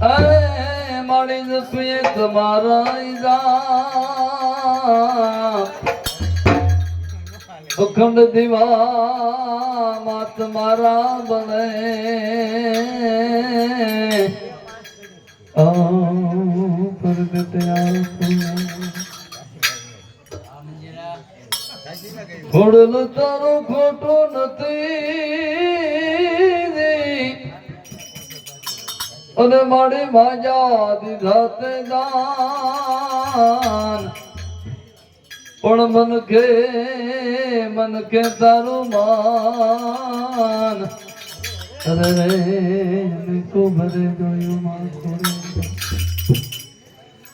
અરે મારી જપીએ તમારા ઈરા અખંડ દીવા માત મારા બને ફોડલ તારું ખોટું નથી. અને મારી માજા દીધા તે દાન પણ મન કે મન કે તારું માન. અરે તું ભરે જોયું મારું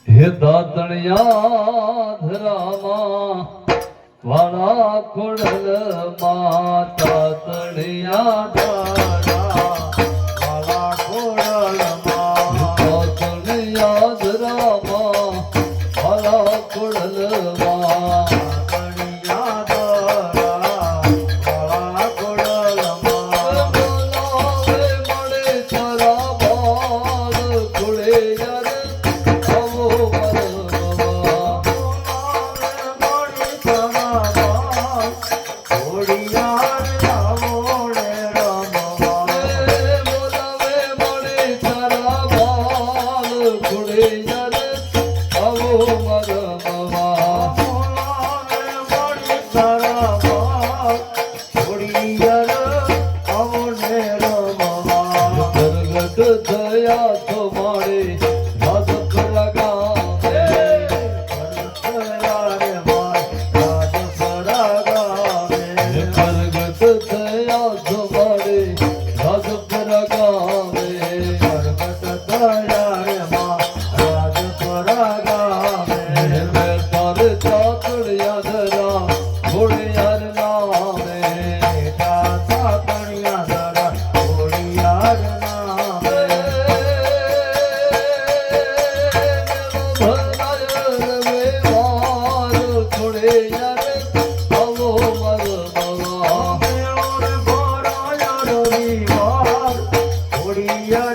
હે દાતણિયા ધરામાં, વાળા ખોડલ માતા તણિયા Oh my God. করিয়া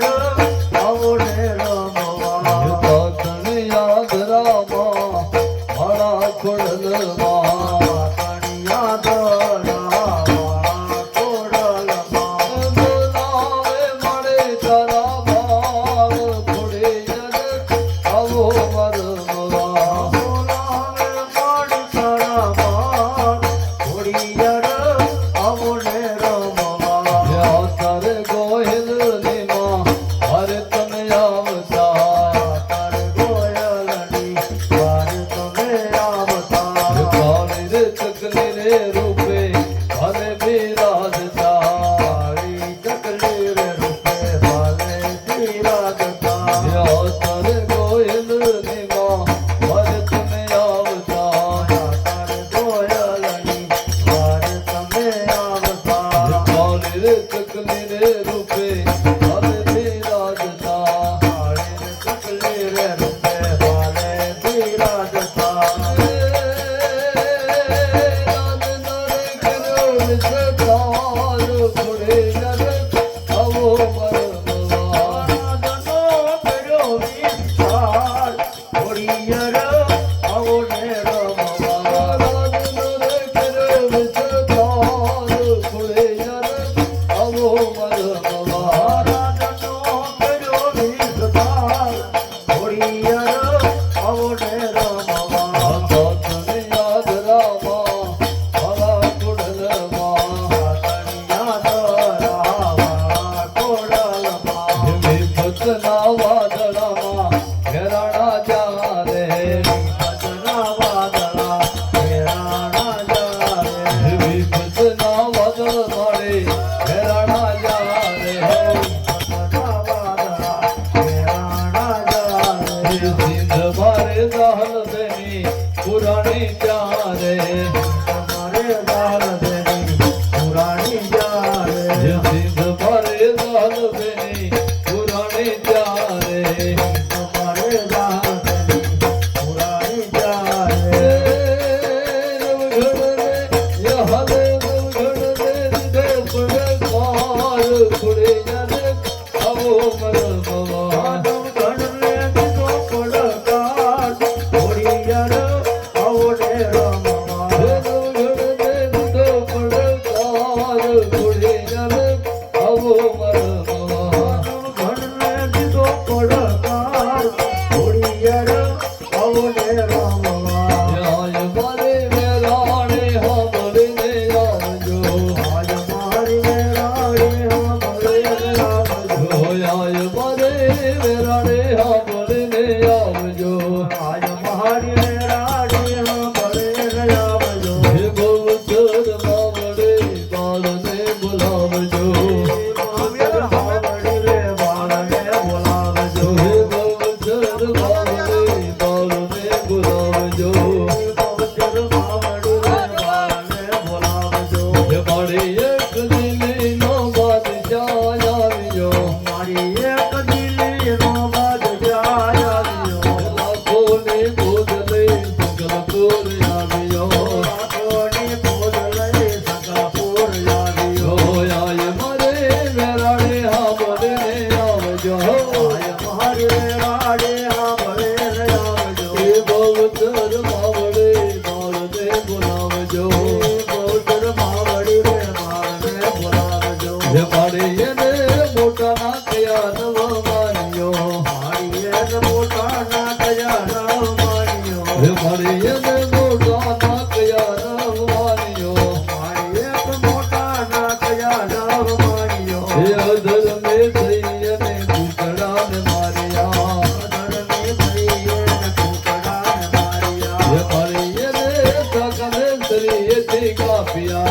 Philadelphia.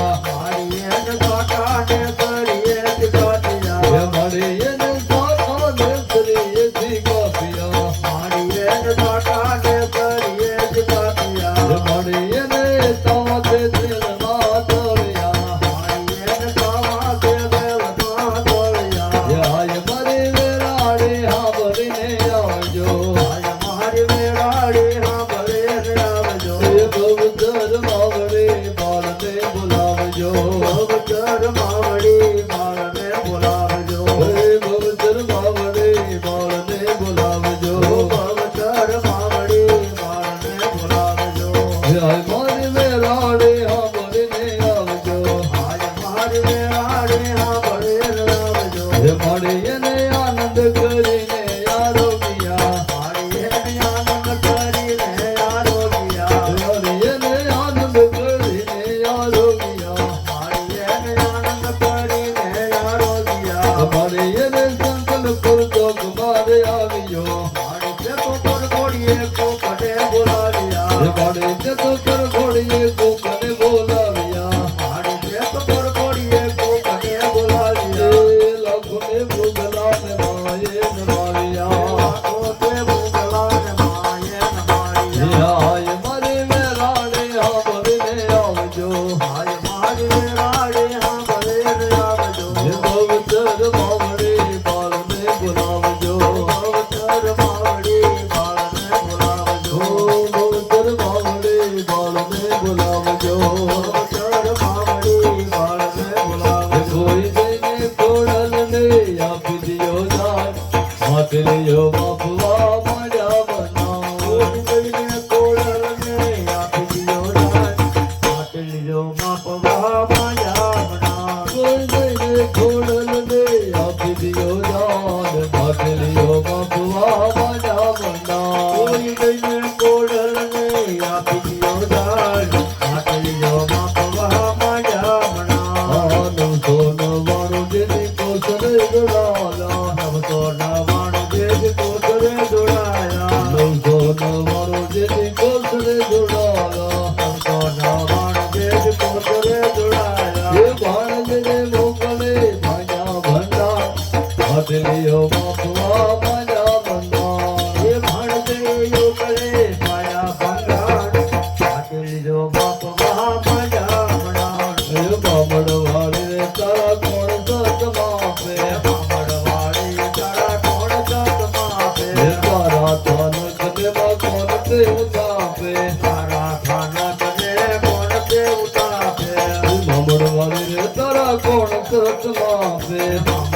পড়ে যে তোকে রে আপদিও দান সাথে ও বাপলা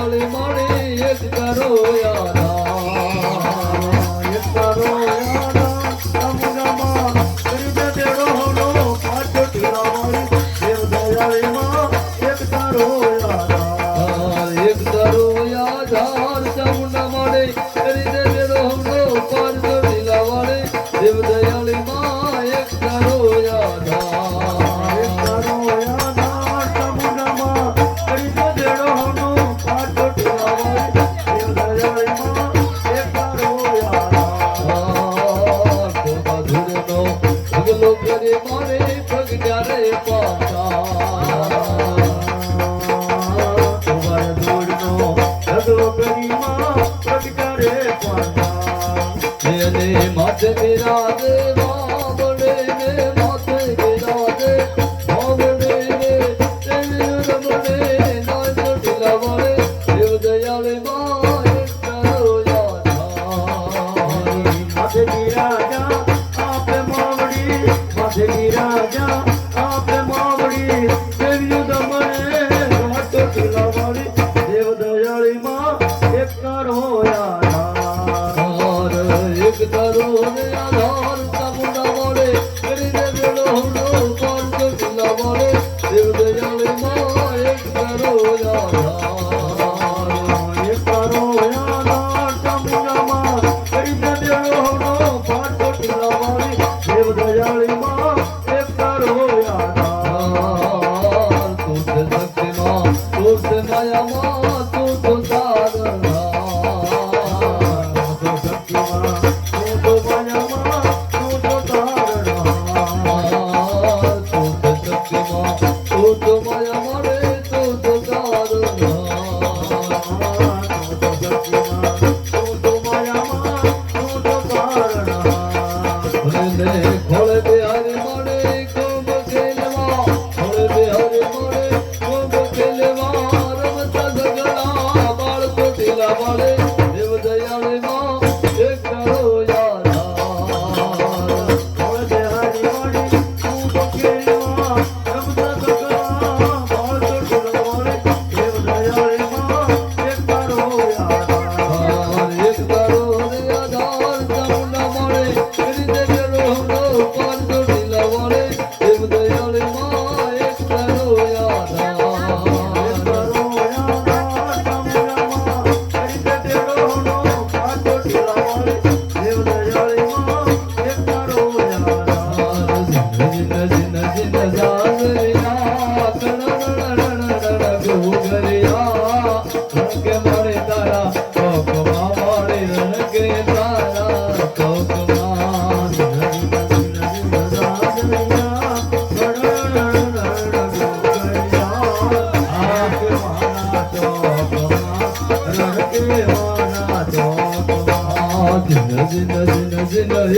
મળે મળે એક કરો યાર. કરે મારે પગડ્યા રે પાછા. વરદોડનો ધગો ગરીમાં પગડ્યા નળીમાં એક કરોયા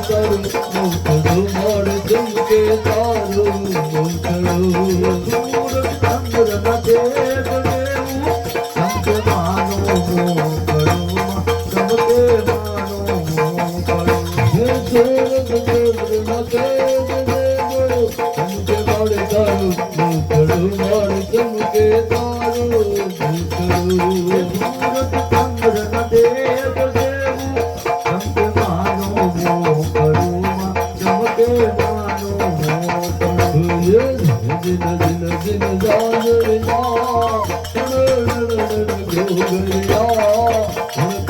તારું મોકળું મળે ચમકે તારું Thank you.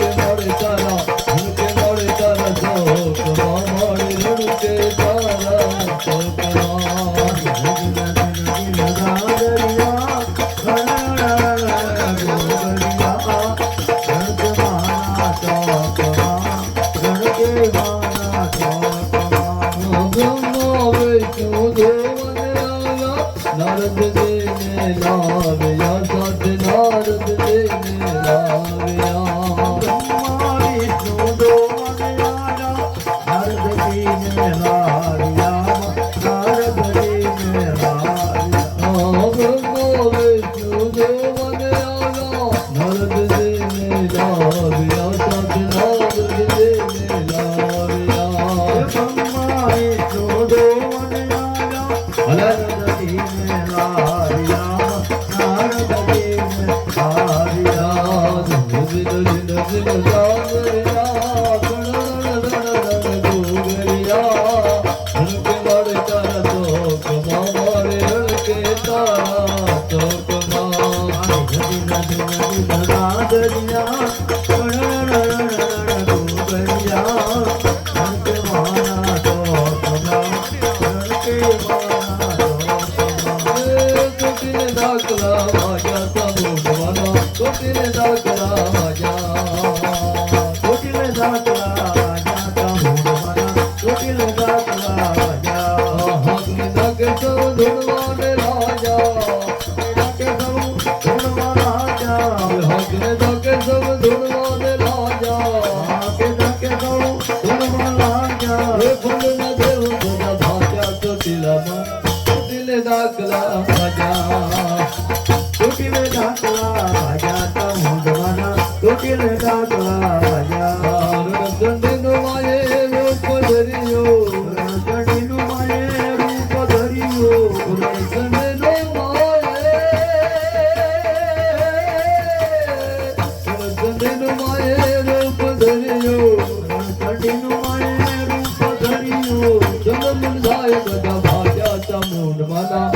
ભાગ્યા